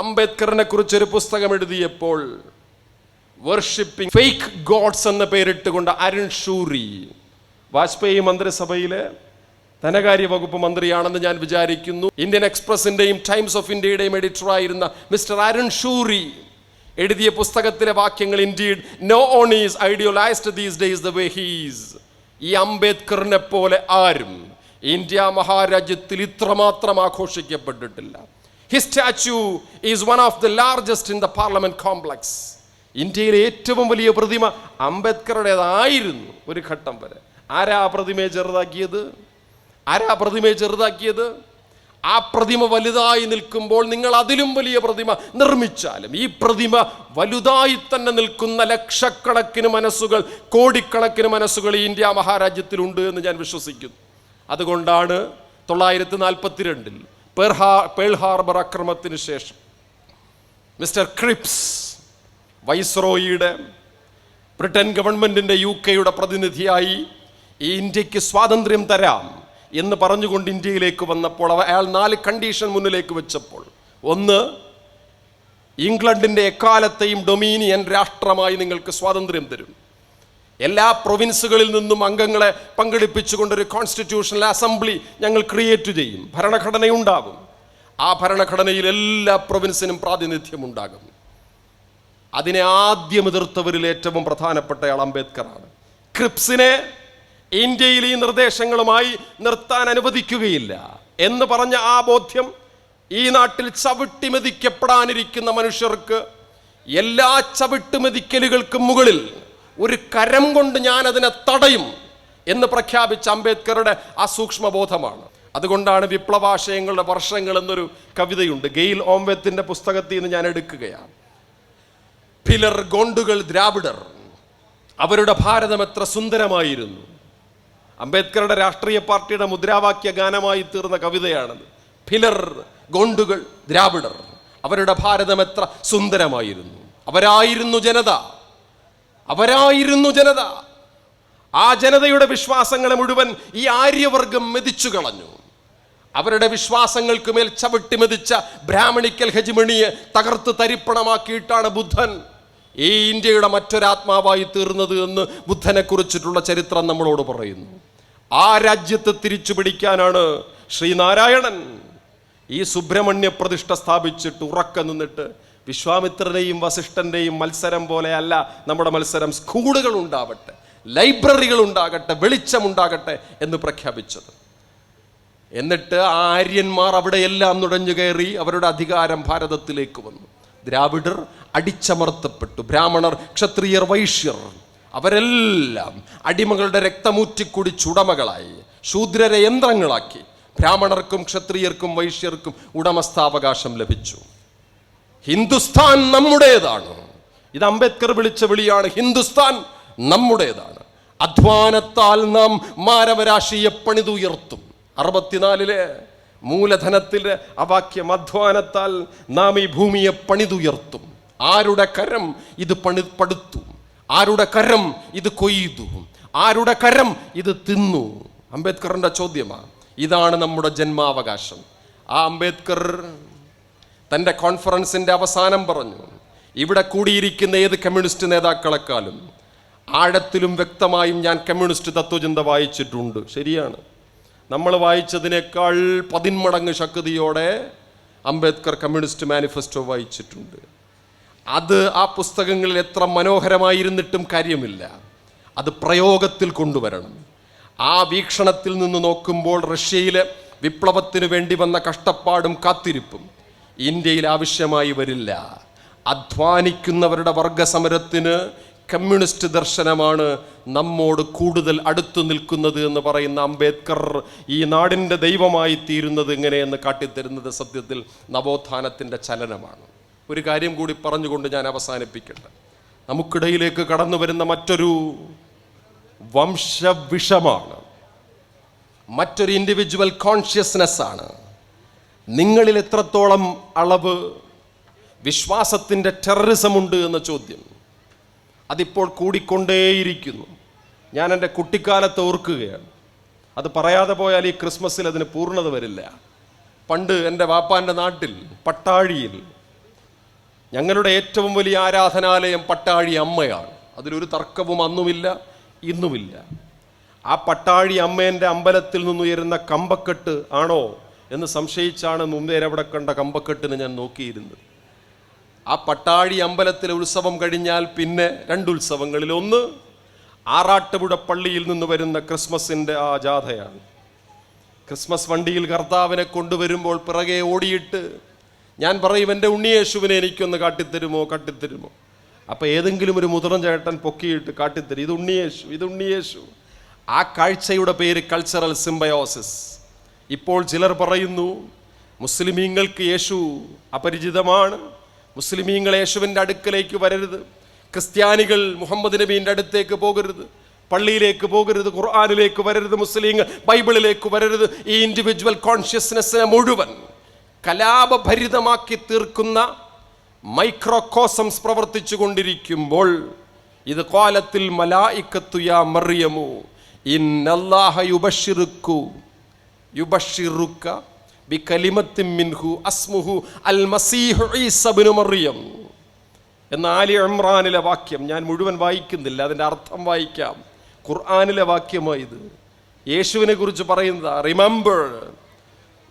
അംബേദ്കറിനെ കുറിച്ച് ഒരു പുസ്തകം എഴുതിയപ്പോൾ വർഷിപ്പിംഗ് ഫേക്ക് ഗോഡ്സ് എന്ന പേരിട്ടുകൊണ്ട് അരുൺ ഷൂറി വാജ്പേയി മന്ത്രിസഭയിലെ ധനകാര്യ വകുപ്പ് മന്ത്രിയാണെന്ന് ഞാൻ വിചാരിക്കുന്നു. ഇന്ത്യൻ എക്സ്പ്രസിന്റെയും ടൈംസ് ഓഫ് ഇന്ത്യയുടെയും എഡിറ്റർ ആയിരുന്ന മിസ്റ്റർ അരുൺ ഷൂറി എഴുതിയ പുസ്തകത്തിലെ വാക്യങ്ങൾ indeed no one is idolised these days the way he's ഈ അംബേദ്കറിനെ പോലെ ആരും ഇന്ത്യ മഹാരാജ്യത്തിൽ ഇത്രമാത്രം ആഘോഷിക്കപ്പെട്ടിട്ടില്ല. His statue is one of the largest in the parliament complex ഇന്ത്യയിലെ ഏറ്റവും വലിയ പ്രതിമ അംബേദ്കറുടേതായിരുന്നു ഒരു ഘട്ടം വരെ. ആരാ ആ പ്രതിമയെ ചെറുതാക്കിയത്? ആരാ ആ പ്രതിമയെ ചെറുതാക്കിയത്? ആ പ്രതിമ വലുതായി നിൽക്കുമ്പോൾ നിങ്ങൾ അതിലും വലിയ പ്രതിമ നിർമ്മിച്ചാലും ഈ പ്രതിമ വലുതായി തന്നെ നിൽക്കുന്ന ലക്ഷക്കണക്കിന് മനസ്സുകൾ കോടിക്കണക്കിന് മനസ്സുകൾ ഈ ഇന്ത്യ മഹാരാജ്യത്തിലുണ്ട് എന്ന് ഞാൻ വിശ്വസിക്കുന്നു. അതുകൊണ്ടാണ് തൊള്ളായിരത്തി നാൽപ്പത്തിരണ്ടിൽ പേൾ ഹാർബർ അക്രമത്തിന് ശേഷം. മിസ്റ്റർ ക്രിപ്സ് വൈസ്രോയിയുടെ ബ്രിട്ടൻ ഗവൺമെന്റിന്റെ യു കെയുടെ പ്രതിനിധിയായി ഈ ഇന്ത്യയ്ക്ക് സ്വാതന്ത്ര്യം തരാം എന്ന് പറഞ്ഞുകൊണ്ട് ഇന്ത്യയിലേക്ക് വന്നപ്പോൾ അവ- അയാൾ നാല് കണ്ടീഷൻ മുന്നിലേക്ക് വെച്ചപ്പോൾ. ഒന്ന് ഇംഗ്ലണ്ടിന്റെ എക്കാലത്തെയും ഡൊമീനിയൻ രാഷ്ട്രമായി നിങ്ങൾക്ക് സ്വാതന്ത്ര്യം തരും. എല്ലാ പ്രൊവിൻസുകളിൽ നിന്നും അംഗങ്ങളെ പങ്കെടുപ്പിച്ചുകൊണ്ടൊരു കോൺസ്റ്റിറ്റ്യൂഷണൽ അസംബ്ലി ഞങ്ങൾ ക്രിയേറ്റ് ചെയ്യും. ഭരണഘടനയുണ്ടാകും. ആ ഭരണഘടനയിൽ എല്ലാ പ്രൊവിൻസിനും പ്രാതിനിധ്യം ഉണ്ടാകും അതിനെ ആദ്യം എതിർത്തവരിൽ ഏറ്റവും പ്രധാനപ്പെട്ടയാൾ അംബേദ്കറാണ്. ക്രിപ്സിനെ ഇന്ത്യയിൽ ഈ നിർദ്ദേശങ്ങളുമായി നിർത്താൻ അനുവദിക്കുകയില്ല എന്ന് പറഞ്ഞ ആ ബോധ്യം ഈ നാട്ടിൽ ചവിട്ടിമെതിക്കപ്പെടാനിരിക്കുന്ന മനുഷ്യർക്ക് എല്ലാ ചവിട്ടുമെതിക്കലുകൾക്കും മുകളിൽ ഒരു കരം കൊണ്ട് ഞാൻ അതിനെ തടയും എന്ന് പ്രഖ്യാപിച്ച അംബേദ്കറുടെ ആ സൂക്ഷ്മബോധമാണ്. അതുകൊണ്ടാണ് വിപ്ലവാശയങ്ങളുടെ വർഷങ്ങൾ എന്നൊരു കവിതയുണ്ട്. ഗെയിൽ ഓംവെത്തിന്റെ പുസ്തകത്തിൽ നിന്ന് ഞാൻ എടുക്കുകയാണ്. ഫിലർ ഗോണ്ടുകൾ ദ്രാവിഡർ. അവരുടെ ഭാരതം എത്ര സുന്ദരമായിരുന്നു. അംബേദ്കറുടെ രാഷ്ട്രീയ പാർട്ടിയുടെ മുദ്രാവാക്യ ഗാനമായി തീർന്ന കവിതയാണത്. ഫിലർ ഗോണ്ടുകൾ ദ്രാവിഡർ. അവരുടെ ഭാരതം എത്ര സുന്ദരമായിരുന്നു. അവരായിരുന്നു ജനത. അവരായിരുന്നു ജനത. ആ ജനതയുടെ വിശ്വാസങ്ങളെ മുഴുവൻ ഈ ആര്യവർഗം മെതിച്ചു കളഞ്ഞു. അവരുടെ വിശ്വാസങ്ങൾക്ക് മേൽ ചവിട്ടി മെതിച്ച ബ്രാഹ്മണിക്കൽ ഹെജിമണിയെ തകർത്ത് തരിപ്പണമാക്കിയിട്ടാണ് ബുദ്ധൻ ഈ ഇന്ത്യയുടെ മറ്റൊരാത്മാവായി തീർന്നത് എന്ന് ബുദ്ധനെ കുറിച്ചിട്ടുള്ള ചരിത്രം നമ്മളോട് പറയുന്നു. ആ രാജ്യത്തെ തിരിച്ചു പിടിക്കാനാണ് ശ്രീനാരായണൻ ഈ സുബ്രഹ്മണ്യ പ്രതിഷ്ഠ സ്ഥാപിച്ചിട്ട് ഉറക്ക നിന്നിട്ട് വിശ്വാമിത്രന്റെയും വസിഷ്ഠന്റെയും മത്സരം പോലെയല്ല നമ്മുടെ മത്സരം സ്കൂളുകൾ ഉണ്ടാവട്ടെ ലൈബ്രറികൾ ഉണ്ടാകട്ടെ വെളിച്ചമുണ്ടാകട്ടെ എന്ന് പ്രഖ്യാപിച്ചത്. എന്നിട്ട് ആ ആര്യന്മാർ അവിടെയെല്ലാം നുഴഞ്ഞു കയറി അവരുടെ അധികാരം ഭാരതത്തിലേക്ക് വന്നു. ദ്രാവിഡർ അടിച്ചമർത്തപ്പെട്ടു ബ്രാഹ്മണർ ക്ഷത്രിയർ വൈശ്യർ. അവരെല്ലാം അടിമകളുടെ രക്തമൂറ്റിക്കുടി ചുടമകളായി ശൂദ്രരെ യന്ത്രങ്ങളാക്കി. ബ്രാഹ്മണർക്കും ക്ഷത്രിയർക്കും വൈശ്യർക്കും ഉടമസ്ഥാവകാശം ലഭിച്ചു. ഹിന്ദുസ്ഥാൻ നമ്മുടേതാണ്. ഇത് അംബേദ്കർ വിളിച്ച വിളിയാണ്. ഹിന്ദുസ്ഥാൻ നമ്മുടേതാണ്. അധ്വാനത്താൽ നാം മാനവരാശിയെ പണിതുയർത്തും. അറുപത്തിനാലിലെ മൂലധനത്തിലെ അവാക്യം വാക്യം അധ്വാനത്താൽ നാം ഈ ഭൂമിയെ പണിതുയർത്തും. ആരുടെ കരം ഇത് പണി പടുത്തു? ആരുടെ കരം ഇത് കൊയ്തു? ആരുടെ കരം ഇത് തിന്നു? അംബേദ്കറിന്റെ ചോദ്യമാണ് ഇതാണ് നമ്മുടെ ജന്മാവകാശം. ആ അംബേദ്കർ തന്റെ കോൺഫറൻസിന്റെ അവസാനം പറഞ്ഞു ഇവിടെ കൂടിയിരിക്കുന്ന ഏത് കമ്മ്യൂണിസ്റ്റ് നേതാക്കളെക്കാളും ആഴത്തിലും വ്യക്തമായും ഞാൻ കമ്മ്യൂണിസ്റ്റ് തത്വചിന്ത വായിച്ചിട്ടുണ്ട്. ശരിയാണ്. നമ്മൾ വായിച്ചതിനേക്കാൾ പതിന്മടങ്ങ് ശക്തിയോടെ അംബേദ്കർ കമ്മ്യൂണിസ്റ്റ് മാനിഫെസ്റ്റോ വായിച്ചിട്ടുണ്ട്. അത് ആ പുസ്തകങ്ങളിൽ എത്ര മനോഹരമായിരുന്നിട്ടും കാര്യമില്ല. അത് പ്രയോഗത്തിൽ കൊണ്ടുവരണം. ആ വീക്ഷണത്തിൽ നിന്ന് നോക്കുമ്പോൾ റഷ്യയിലെ വിപ്ലവത്തിന് വേണ്ടി വന്ന കഷ്ടപ്പാടും കാത്തിരിപ്പും ഇന്ത്യയിൽ ആവശ്യമായി വരില്ല. അധ്വാനിക്കുന്നവരുടെ വർഗസമരത്തിന് കമ്മ്യൂണിസ്റ്റ് ദർശനമാണ് നമ്മോട് കൂടുതൽ അടുത്തു നിൽക്കുന്നത് എന്ന് പറയുന്ന അംബേദ്കർ ഈ നാടിന്റെ ദൈവമായി തീരുന്നത് എങ്ങനെയെന്ന് കാട്ടിത്തരുന്നത് സത്യത്തിൽ നവോത്ഥാനത്തിന്റെ ചലനമാണ്. ഒരു കാര്യം കൂടി പറഞ്ഞുകൊണ്ട് ഞാൻ അവസാനിപ്പിക്കട്ടെ. നമുക്കിടയിലേക്ക് കടന്നു വരുന്ന മറ്റൊരു വംശവിഷമാണ്. മറ്റൊരു ഇൻഡിവിജ്വൽ കോൺഷ്യസ്നെസ് ആണ്. നിങ്ങളിൽ എത്രത്തോളം അളവ് വിശ്വാസത്തിന്റെ ടെററിസം ഉണ്ട് എന്ന ചോദ്യം അതിപ്പോൾ കൂടിക്കൊണ്ടേയിരിക്കുന്നു. ഞാൻ എന്റെ കുട്ടിക്കാലത്ത് ഓർക്കുകയാണ്. അത് പറയാതെ പോയാൽ ഈ ക്രിസ്മസിൽ അതിന് പൂർണത വരില്ല. പണ്ട് എന്റെ വാപ്പാന്റെ നാട്ടിൽ പട്ടാഴിയിൽ ഞങ്ങളുടെ ഏറ്റവും വലിയ ആരാധനാലയം പട്ടാഴി അമ്മയാണ്. അതിലൊരു തർക്കവും അന്നുമില്ല ഇന്നുമില്ല. ആ പട്ടാഴി അമ്മേന്റെ അമ്പലത്തിൽ നിന്നുയരുന്ന കമ്പക്കെട്ട് ആണോ എന്ന് സംശയിച്ചാണ് മുമ്പേരവിടെ കണ്ട കമ്പക്കെട്ടിന് ഞാൻ നോക്കിയിരുന്നത്. ആ പട്ടാഴി അമ്പലത്തിലെ ഉത്സവം കഴിഞ്ഞാൽ പിന്നെ രണ്ടുത്സവങ്ങളിൽ ഒന്ന് ആറാട്ടുപുഴ പള്ളിയിൽ നിന്ന് വരുന്ന ക്രിസ്മസിന്റെ ആ ജാഥയാണ്. ക്രിസ്മസ് വണ്ടിയിൽ കർത്താവിനെ കൊണ്ടുവരുമ്പോൾ പിറകെ ഓടിയിട്ട് ഞാൻ പറയും എന്റെ ഉണ്ണിയേശുവിനെ എനിക്കൊന്ന് കാട്ടിത്തരുമോ കാട്ടിത്തരുമോ? അപ്പോൾ ഏതെങ്കിലും ഒരു മുതിർന്ന ചേട്ടൻ പൊക്കിയിട്ട് കാട്ടിത്തരും ഇത് ഉണ്ണിയേശു ഇത് ഉണ്ണിയേശു. ആ കാഴ്ചയുടെ പേര് കൾച്ചറൽ സിംബയോസിസ് ഇപ്പോൾ ചിലർ പറയുന്നു മുസ്ലിമീങ്ങൾക്ക് യേശു അപരിചിതമാണ്. മുസ്ലിമീങ്ങൾ യേശുവിന്റെ അടുക്കലേക്ക് വരരുത്. ക്രിസ്ത്യാനികൾ മുഹമ്മദ് നബീന്റെ അടുത്തേക്ക് പോകരുത്. പള്ളിയിലേക്ക് പോകരുത്. ഖുർആാനിലേക്ക് വരരുത് മുസ്ലിങ്ങൾ. ബൈബിളിലേക്ക് വരരുത്. ഈ ഇൻഡിവിജ്വൽ കോൺഷ്യസ്നെസ്സിനെ മുഴുവൻ കലാപഭരിതമാക്കി തീർക്കുന്ന മൈക്രോകോസംസ് പ്രവർത്തിച്ചു കൊണ്ടിരിക്കുമ്പോൾ ഇത് കോലത്തിൽ മലായിക്കത്തുയാ മറിയമു. ഇന്നല്ലാഹ യുബഷിറുക്കു യുബഷിറുക്ക ബികലിമത്തിൻ മിൻഹു അസ്മുഹു അൽ മസീഹു ഈസബിനു മറിയം. എന്ന ആലി ഇമ്രാനിലെ വാക്യം ഞാൻ മുഴുവൻ വായിക്കുന്നില്ല അതിന്റെ അർത്ഥം വായിക്കാം. ഖുർആാനിലെ വാക്യമായി ഇത്. യേശുവിനെ കുറിച്ച് പറയുന്നത് remember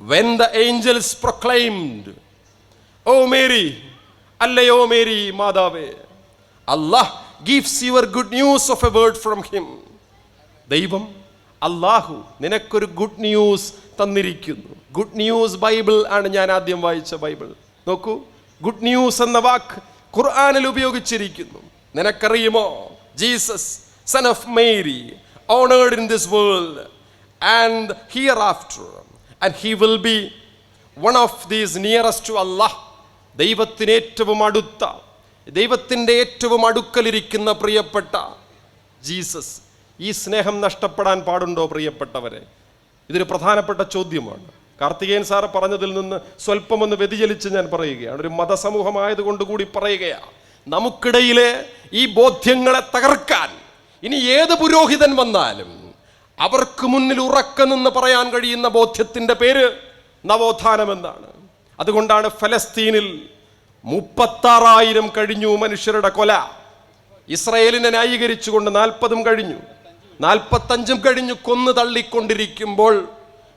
when the angels proclaimed O Mary അല്ലയോ മേരി മാതാവേ Allah gives your good news of a word from him ദൈവം അള്ളാഹു നിനക്കൊരു ഗുഡ് ന്യൂസ് തന്നിരിക്കുന്നു. ഗുഡ് ന്യൂസ് ബൈബിൾ ആണ് ഞാൻ ആദ്യം വായിച്ച ബൈബിൾ. നോക്കൂ ഗുഡ് ന്യൂസ് എന്ന വാക്ക് ഖുർആാനിൽ ഉപയോഗിച്ചിരിക്കുന്നു. നിനക്കറിയുമോ? Jesus son of Mary honoured in this world and hereafter and he will be one of these nearest to Allah ദൈവത്തിന് ഏറ്റവും അടുത്ത ദൈവത്തിന്റെ ഏറ്റവും അടുക്കലിരിക്കുന്ന പ്രിയപ്പെട്ട ജീസസ് ഈ സ്നേഹം നഷ്ടപ്പെടാൻ പാടുണ്ടോ പ്രിയപ്പെട്ടവരെ? ഇതൊരു പ്രധാനപ്പെട്ട ചോദ്യമാണ്. കാർത്തികേയൻ സാറ് പറഞ്ഞതിൽ നിന്ന് സ്വല്പമൊന്ന് വ്യതിചലിച്ച് ഞാൻ പറയുകയാണ്. ഒരു മതസമൂഹമായതുകൊണ്ട് കൂടി പറയുകയാണ് നമുക്കിടയിലെ ഈ ബോധ്യങ്ങളെ തകർക്കാൻ ഇനി ഏത് പുരോഹിതൻ വന്നാലും അവർക്ക് മുന്നിൽ ഉറക്ക നിന്ന് പറയാൻ കഴിയുന്ന ബോധ്യത്തിന്റെ പേര് നവോത്ഥാനം എന്നാണ്. അതുകൊണ്ടാണ് ഫലസ്തീനിൽ മുപ്പത്താറായിരം കഴിഞ്ഞു മനുഷ്യരുടെ കൊല. ഇസ്രയേലിനെ ന്യായീകരിച്ചുകൊണ്ട് നാൽപ്പതും കഴിഞ്ഞു. നാൽപ്പത്തഞ്ചും കഴിഞ്ഞു കൊന്നു തള്ളിക്കൊണ്ടിരിക്കുമ്പോൾ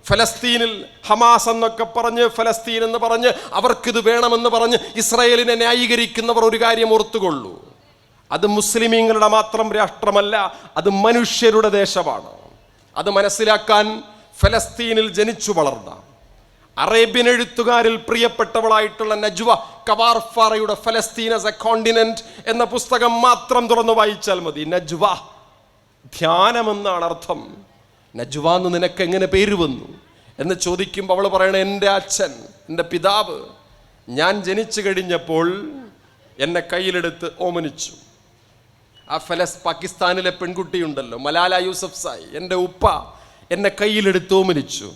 ഫലസ്തീനിൽ ഹമാസ് എന്നൊക്കെ പറഞ്ഞ് ഫലസ്തീൻ എന്ന് പറഞ്ഞ് അവർക്കിത് വേണമെന്ന് പറഞ്ഞ് ഇസ്രയേലിനെ ന്യായീകരിക്കുന്നവർ ഒരു കാര്യം ഓർത്തുകൊള്ളൂ. അത് മുസ്ലിമീങ്ങളുടെ മാത്രം രാഷ്ട്രമല്ല അത് മനുഷ്യരുടെ ദേശമാണ്. അത് മനസ്സിലാക്കാൻ ഫലസ്തീനിൽ ജനിച്ചു വളർന്ന അറേബ്യൻ എഴുത്തുകാരിൽ പ്രിയപ്പെട്ടവളായിട്ടുള്ള നജ്വ കവാർഫാറയുടെ ഫലസ്തീൻ എസ് എ കോണ്ടിനെന്റ് എന്ന പുസ്തകം മാത്രം തുറന്നു വായിച്ചാൽ മതി. നജ്വ ധ്യാനമെന്നാണ് അർത്ഥം നജ്വ എന്ന് നിനക്ക് എങ്ങനെ പേര് വന്നു? എന്ന് ചോദിക്കുമ്പോൾ അവൾ പറയണ എന്റെ അച്ഛൻ എന്റെ പിതാവ് ഞാൻ ജനിച്ചു കഴിഞ്ഞപ്പോൾ എന്നെ കയ്യിലെടുത്ത് ഓമനിച്ചു. ആ ഫലസ് പാകിസ്ഥാനിലെ പെൺകുട്ടിയുണ്ടല്ലോ മലാല യൂസഫ് സായി. എന്റെ ഉപ്പ എന്നെ കയ്യിലെടുത്ത് ഓമനിച്ചു.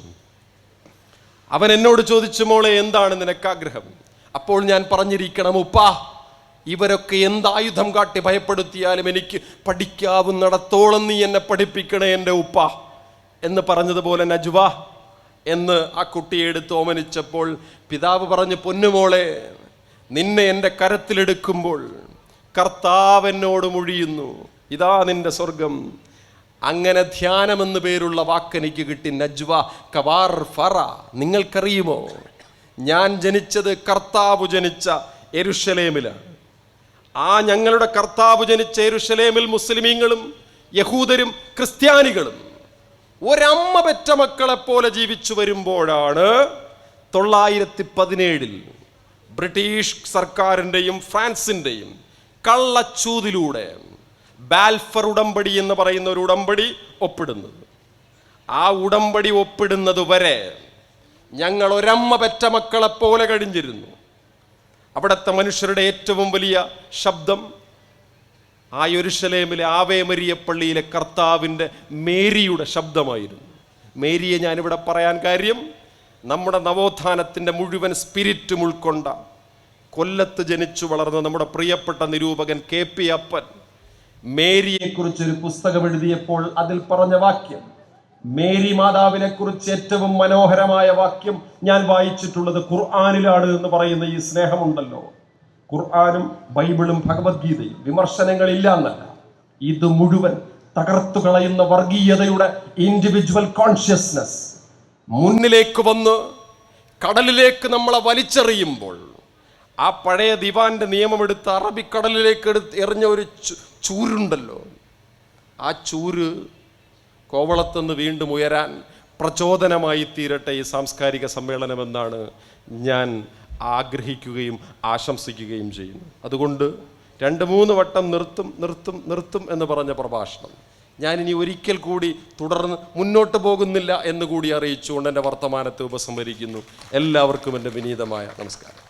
അവൻ എന്നോട് ചോദിച്ചു മോളെ എന്താണ് നിനക്കാഗ്രഹം? അപ്പോൾ ഞാൻ പറഞ്ഞിരിക്കണം ഉപ്പാ ഇവരൊക്കെ എന്തായുധം കാട്ടി ഭയപ്പെടുത്തിയാലും എനിക്ക് പഠിക്കാവുന്നിടത്തോളം നീ എന്നെ പഠിപ്പിക്കണേ എന്റെ ഉപ്പ എന്ന് പറഞ്ഞതുപോലെ നജുവ എന്ന് ആ കുട്ടിയെ എടുത്ത് ഓമനിച്ചപ്പോൾ പിതാവ് പറഞ്ഞു പൊന്നുമോളെ നിന്നെ എന്റെ കരത്തിലെടുക്കുമ്പോൾ കർത്താവ് എന്നോട് മൊഴിയുന്നു. ഇതാ നിന്റെ സ്വർഗം അങ്ങനെ ധ്യാനം ധ്യാനമെന്ന് പേരുള്ള വാക്കെനിക്ക് കിട്ടി. നജ്വ കവാർ ഫറ നിങ്ങൾക്കറിയുമോ? ഞാൻ ജനിച്ചത് കർത്താവ് ജനിച്ച എരുഷലേമിലാണ് ആ ഞങ്ങളുടെ കർത്താവ് ജനിച്ച എരുഷലേമിൽ മുസ്ലിമീങ്ങളും യഹൂദരും ക്രിസ്ത്യാനികളും ഒരമ്മ പെറ്റ മക്കളെ പോലെ ജീവിച്ചു വരുമ്പോഴാണ് തൊള്ളായിരത്തി പതിനേഴിൽ ബ്രിട്ടീഷ് സർക്കാരിന്റെയും ഫ്രാൻസിന്റെയും കള്ളച്ചൂതിലൂടെ ബാൽഫർ ഉടമ്പടി എന്ന് പറയുന്ന ഒരു ഉടമ്പടി ഒപ്പിടുന്നത്. ആ ഉടമ്പടി ഒപ്പിടുന്നത് വരെ ഞങ്ങൾ ഒരമ്മ പെറ്റ മക്കളെ പോലെ കഴിഞ്ഞിരുന്നു. അവിടുത്തെ മനുഷ്യരുടെ ഏറ്റവും വലിയ ശബ്ദം ആ യൊരുഷലേമിലെ ആവേ മരിയ പള്ളിയിലെ കർത്താവിന്റെ മേരിയുടെ ശബ്ദമായിരുന്നു. മേരിയെ ഞാനിവിടെ പറയാൻ കാര്യം നമ്മുടെ നവോത്ഥാനത്തിന്റെ മുഴുവൻ സ്പിരിറ്റും ഉൾക്കൊണ്ട കൊല്ലത്ത് ജനിച്ചു വളർന്ന നമ്മുടെ പ്രിയപ്പെട്ട നിരൂപകൻ കെ പി അപ്പൻ മേരിയെക്കുറിച്ചൊരു പുസ്തകം എഴുതിയപ്പോൾ അതിൽ പറഞ്ഞ വാക്യം മേരി മാതാവിനെ കുറിച്ച് ഏറ്റവും മനോഹരമായ വാക്യം ഞാൻ വായിച്ചിട്ടുള്ളത് ഖുർആാനിലാണ് എന്ന് പറയുന്ന ഈ സ്നേഹമുണ്ടല്ലോ. ഖുർആാനും ബൈബിളും ഭഗവത്ഗീതയും വിമർശനങ്ങളില്ല എന്നല്ല. ഇത് മുഴുവൻ തകർത്തു കളയുന്ന വർഗീയതയുടെ ഇൻഡിവിജ്വൽ കോൺഷ്യസ്നസ് മുന്നിലേക്ക് വന്ന് കടലിലേക്ക് നമ്മളെ വലിച്ചെറിയുമ്പോൾ ആ പഴയ ദിവാന്റെ നിയമമെടുത്ത് അറബിക്കടലിലേക്ക് എടുത്ത് എറിഞ്ഞ ഒരു ചൂരുണ്ടല്ലോ. ആ ചൂര് കോവളത്തുനിന്ന് വീണ്ടും ഉയരാൻ പ്രചോദനമായി തീരട്ടെ ഈ സാംസ്കാരിക സമ്മേളനമെന്നാണ് ഞാൻ ആഗ്രഹിക്കുകയും ആശംസിക്കുകയും ചെയ്യുന്നു. അതുകൊണ്ട് രണ്ട് മൂന്ന് വട്ടം നിർത്തും നിർത്തും നിർത്തും എന്ന് പറഞ്ഞ പ്രഭാഷണം ഞാനിനി ഒരിക്കൽ കൂടി തുടർന്ന് മുന്നോട്ട് പോകുന്നില്ല എന്ന് കൂടി അറിയിച്ചുകൊണ്ട് എന്റെ വർത്തമാനത്തെ ഉപസംഹരിക്കുന്നു. എല്ലാവർക്കും എന്റെ വിനീതമായ നമസ്കാരം.